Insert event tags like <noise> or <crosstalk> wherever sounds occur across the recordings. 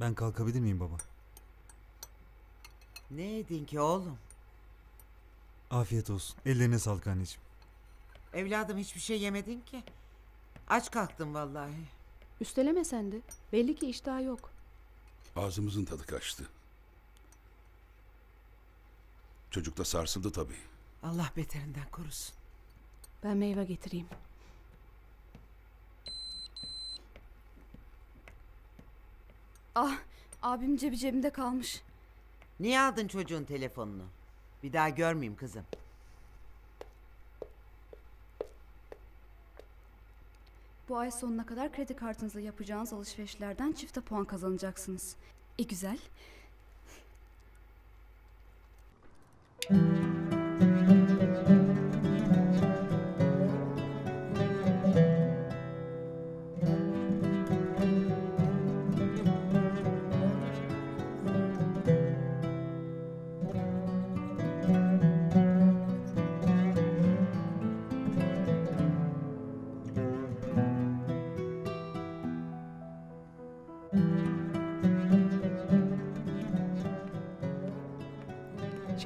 Ben kalkabilir miyim baba? Ne yedin ki oğlum? Afiyet olsun. Ellerine sağlık anneciğim. Evladım hiçbir şey yemedin ki. Aç kalktım vallahi. Üsteleme sen de. Belli ki iştah yok. Ağzımızın tadı kaçtı. Çocuk da sarsıldı tabii. Allah beterinden korusun. Ben meyve getireyim. Ah abim cebi cebimde kalmış. Niye aldın çocuğun telefonunu? Bir daha görmeyeyim kızım. Bu ay sonuna kadar kredi kartınızla yapacağınız alışverişlerden çifte puan kazanacaksınız. E güzel.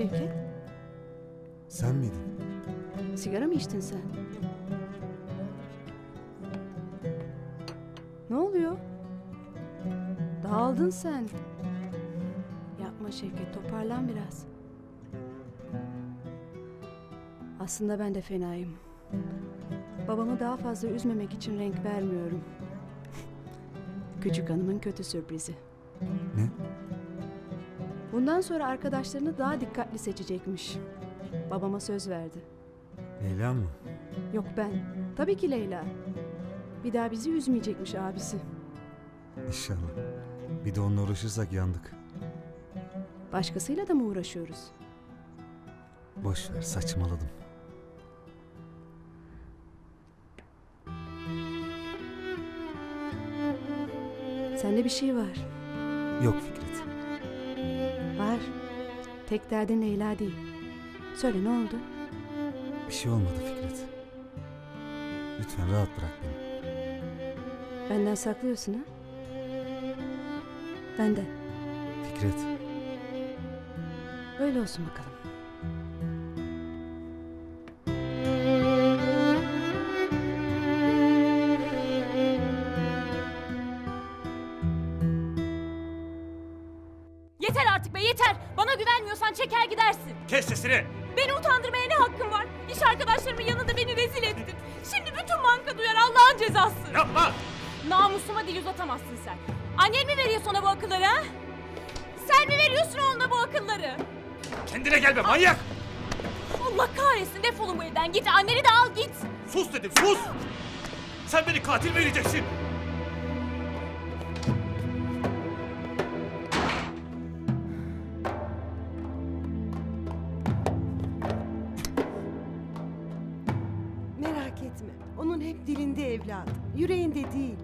Şevket, Sen miydin? sigara mı içtin sen? Ne oluyor? Dağıldın sen. Yapma Şevket, toparlan biraz. Aslında ben de fenayım. Babamı daha fazla üzmemek için renk vermiyorum. <laughs> Küçük hanımın kötü sürprizi. Ne? Bundan sonra arkadaşlarını daha dikkatli seçecekmiş. Babama söz verdi. Leyla mı? Yok ben. Tabii ki Leyla. Bir daha bizi üzmeyecekmiş abisi. İnşallah. Bir de onunla uğraşırsak yandık. Başkasıyla da mı uğraşıyoruz? Boş ver saçmaladım. Sende bir şey var. Yok Fikret. Tek derdin Leyla değil. Söyle ne oldu? Bir şey olmadı Fikret. Lütfen rahat bırak beni. Benden saklıyorsun ha? Benden. Fikret. Öyle olsun bakalım. Yeter artık be yeter. Bana güvenmiyorsan çeker gidersin. Kes sesini! Beni utandırmaya ne hakkın var? İş arkadaşlarımın yanında beni rezil ettin. Şimdi bütün banka duyar Allah'ın cezası. Yapma! Namusuma dil uzatamazsın sen. Annen mi veriyor sana bu akılları ha? Sen mi veriyorsun oğluna bu akılları? Kendine gel be manyak! Allah kahretsin defolun bu evden git. Anneni de al git. Sus dedim sus! Sen beni katil mi edeceksin? Dilinde evladım. Yüreğinde değil.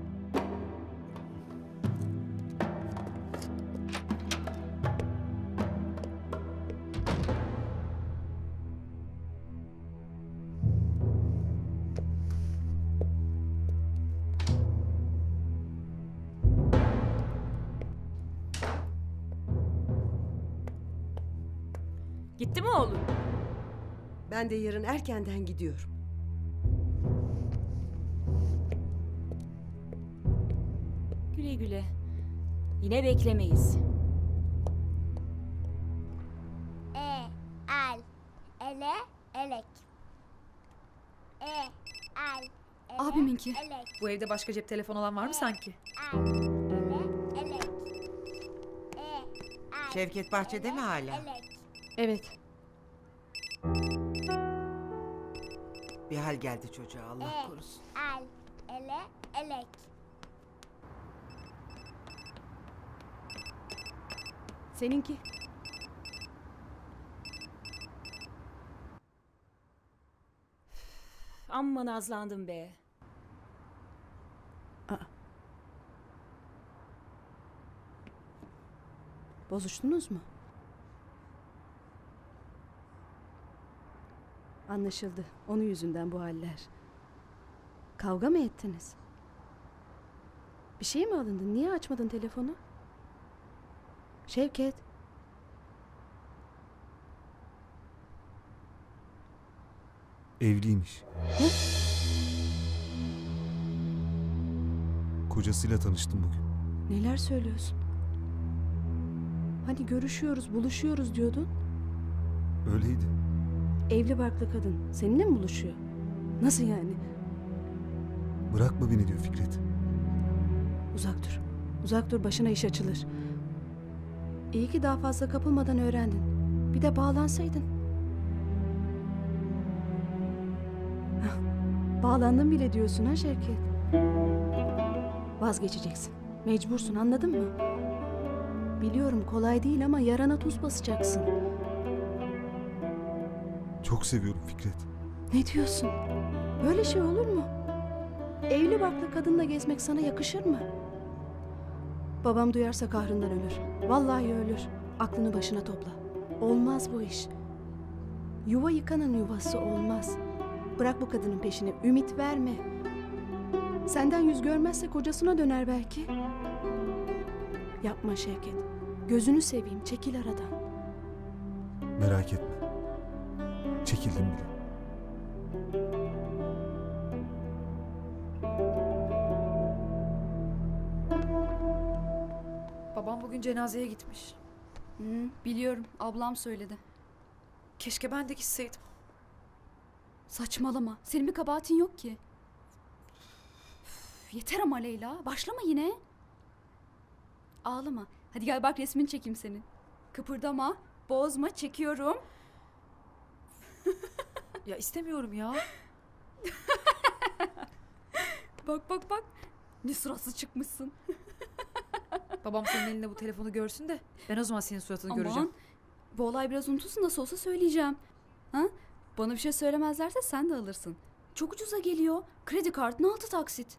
Gitti mi oğlum? Ben de yarın erkenden gidiyorum. Güle. Yine beklemeyiz. E, el, ele, elek. E, el, ele, Abiminki. elek. Bu evde başka cep telefonu olan var mı sanki? El, ele, elek. E, el, Şevket bahçede mi hala? elek. Evet. Bir hal geldi çocuğa Allah E, korusun. el, ele, elek. Seninki. Amma nazlandım be. Bozuştunuz mu? Anlaşıldı. Onun yüzünden bu haller. Kavga mı ettiniz? Bir şey mi alındın? Niye açmadın telefonu? Şevket. Evliymiş. Kocasıyla tanıştım bugün. Neler söylüyorsun? Hani görüşüyoruz, buluşuyoruz diyordun. Öyleydi. Evli barklı kadın seninle mi buluşuyor? Nasıl yani? Bırakma beni diyor Fikret. Uzak dur. Uzak dur başına iş açılır. İyi ki daha fazla kapılmadan öğrendin. Bir de bağlansaydın. Bağlandın bile diyorsun ha Şevket. Vazgeçeceksin. Mecbursun anladın mı? Biliyorum kolay değil ama yarana tuz basacaksın. Çok seviyorum Fikret. Ne diyorsun? Böyle şey olur mu? Evli barklı kadınla gezmek sana yakışır mı? Babam duyarsa kahrından ölür. Vallahi ölür. Aklını başına topla. Olmaz bu iş. Yuva yıkanın yuvası olmaz. Bırak bu kadının peşini. Ümit verme. Senden yüz görmezse kocasına döner belki. Yapma Şevket. Gözünü seveyim. Çekil aradan. Merak etme. Çekildim bile. Babam bugün cenazeye gitmiş. Hı, biliyorum ablam söyledi. Keşke ben de gitseydim. Saçmalama. Senin bir kabahatin yok ki. Üf, yeter ama Leyla. Başlama yine. Ağlama. Hadi gel bak resmini çekeyim senin. Kıpırdama. Bozma. Çekiyorum. <laughs> Ya istemiyorum ya. <laughs> Bak bak bak. Ne suratsız çıkmışsın. Babam senin elinde bu telefonu görsün de ben o zaman senin suratını Aman. göreceğim. Bu olay biraz unutulsun nasıl olsa söyleyeceğim. Ha? Bana bir şey söylemezlerse sen de alırsın. Çok ucuza geliyor. Kredi kartına altı taksit.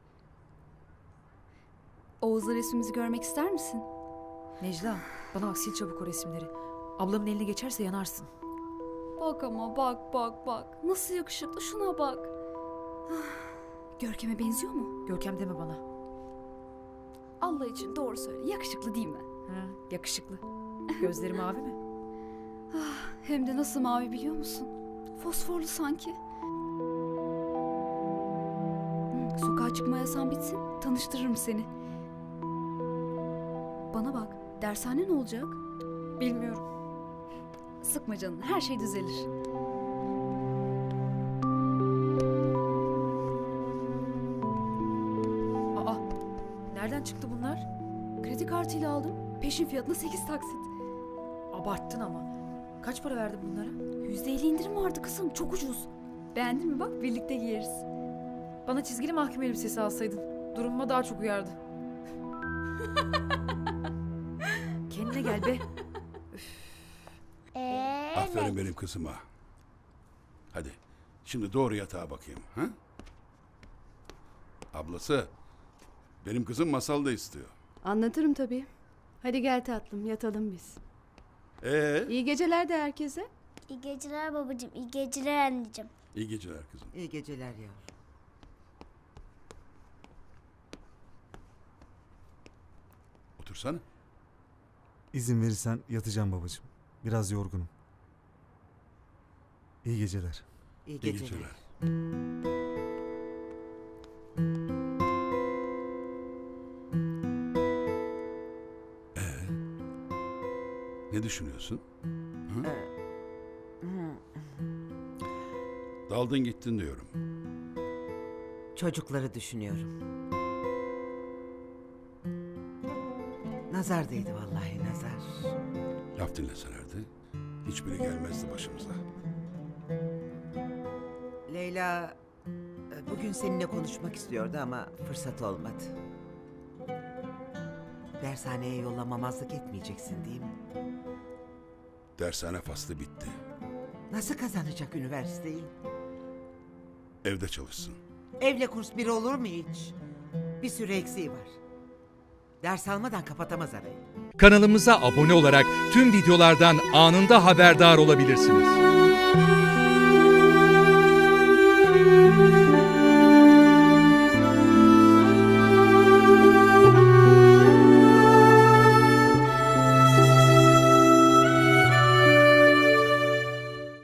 Oğuz'la resmimizi görmek ister misin? Necla bana bak sil çabuk o resimleri. Ablamın eline geçerse yanarsın. Bak ama bak bak bak. Nasıl yakışıklı şuna bak. Ah, Görkem'e benziyor mu? Görkem deme bana. Allah için doğru söyle. Yakışıklı değil mi? Ha, yakışıklı. Gözleri <laughs> mavi mi? Hem de nasıl mavi biliyor musun? Fosforlu sanki. Hı, sokağa çıkma yasağın bitsin. Tanıştırırım seni. Bana bak. Dershane ne olacak? Bilmiyorum. Sıkma canını. Her şey düzelir. Peşin fiyatına 8 taksit. Abarttın ama. Kaç para verdin bunlara? %50 indirim vardı kızım. Çok ucuz. Beğendin mi bak? Birlikte giyeriz. Bana çizgili mahkum elbisesi alsaydın. Durumuma daha çok uyardı. <laughs> Kendine gel be. Aferin benim kızıma. Hadi şimdi doğru yatağa bakayım. Ha? Ablası benim kızım masal da istiyor. Anlatırım tabii. Hadi gel tatlım yatalım biz. Ee, İyi geceler de herkese. İyi geceler babacığım. iyi geceler anneciğim. iyi geceler kızım. İyi geceler yavrum. Otursana. İzin verirsen yatacağım babacığım. Biraz yorgunum. İyi geceler. İyi İyi geceler. geceler. Düşünüyorsun? Hı? Daldın gittin diyorum. Çocukları düşünüyorum. Nazar değdi vallahi nazar. Laf dinleselerdi hiçbiri gelmezdi başımıza. Leyla e, bugün seninle konuşmak istiyordu ama fırsat olmadı. Dershaneye yollamamazlık etmeyeceksin değil mi? Dershane faslı bitti. Nasıl kazanacak üniversiteyi? Evde çalışsın. Evle kurs bir olur mu hiç? Bir sürü eksiği var. Ders almadan kapatamaz arayı. Kanalımıza abone olarak tüm videolardan anında haberdar olabilirsiniz.